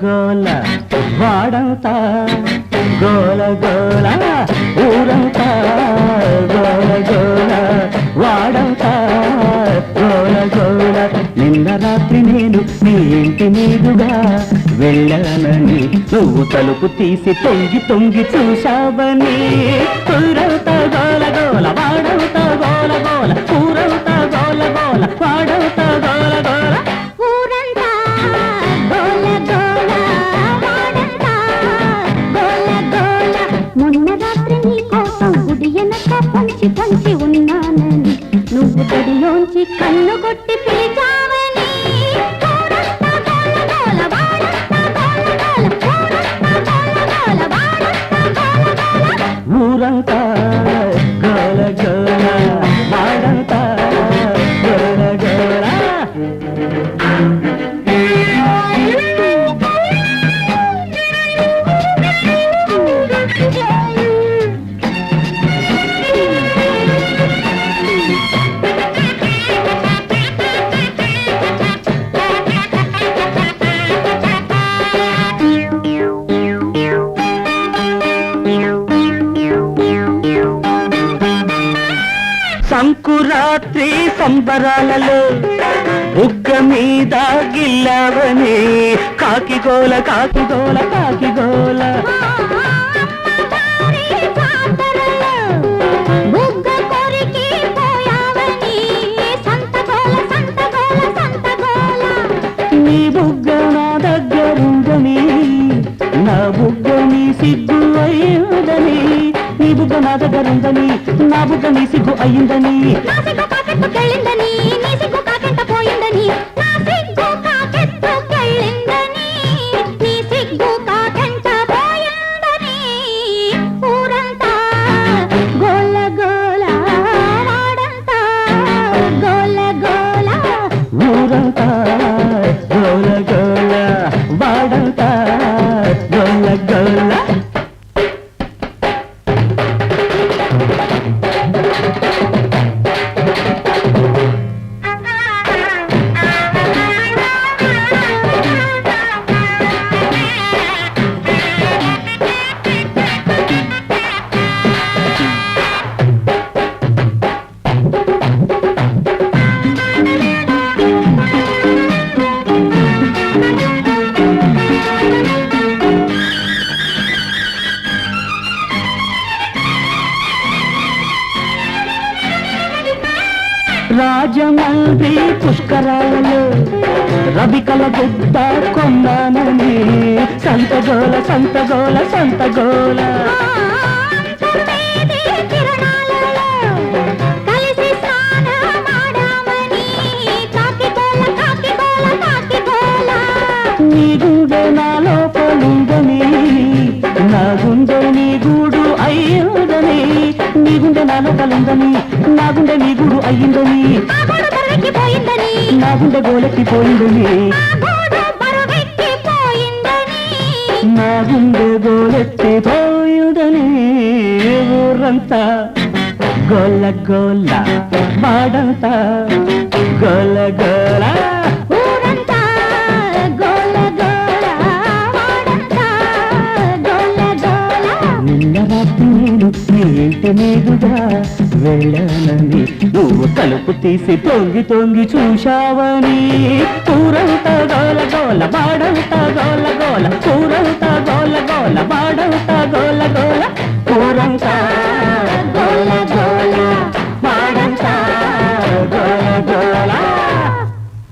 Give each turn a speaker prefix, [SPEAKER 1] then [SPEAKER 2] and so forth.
[SPEAKER 1] గోల వాడంతా గోల గోల ఊరంతా గోల గోల వాడంతా గోల గోల నిన్న రాత్రి నేను మీ ఇంటి మీదుగా వెళ్ళానని నువ్వు తలుపు తీసి తొంగి తొంగి చూశావని. ఊరంతా గోల గోల వాడంతా గోల గోల ఊరంతా గోల గోల సంకురాత్రి సంబరాలలో బుగ్గ మీద గిల్లవని కాకిగోల కాకిగోల కాకిగోల నీ బుగ్గ నా దగ్గరుందని నా బుగ్గ నీ సిగ్గు అయ్యిందని. నీ బుగ్గ నా దగ్గరుందని నా బుగ్గ నీ సిగ్గు అయ్యిందని.
[SPEAKER 2] ఊరంతా గోల గోల వాడంతా గోల గోల
[SPEAKER 1] రాజమండ్రి పుష్కరాలలో రవికల గుడ్డ కొన్నానని సంతగోల సంతగోల సంతగోల నీ గుండె నా లోపలుందని నా గుండె నీ గూడు నీ గుండె నా లోపలుందని నా గుండె నీ గూడు అయ్యిందని
[SPEAKER 2] ఆ గోడ బరువెక్కిపోయిందని
[SPEAKER 1] నా గుండె గోలెత్తిపోయిందని
[SPEAKER 2] ఆ గోడ బరువెక్కిపోయిందని
[SPEAKER 1] నా గుండె గోలెత్తిపోయిందని ఊరంతా గోల గోల వాడంతా గోల గోల లేదుగా వెళ్ళనని నువ్వు తలుపు తీసి తొంగి తొంగి చూశావని కూరంత గోల గోల బాడంత గోల గోల కూరంత గోల గోల బాడంత గోల గోల.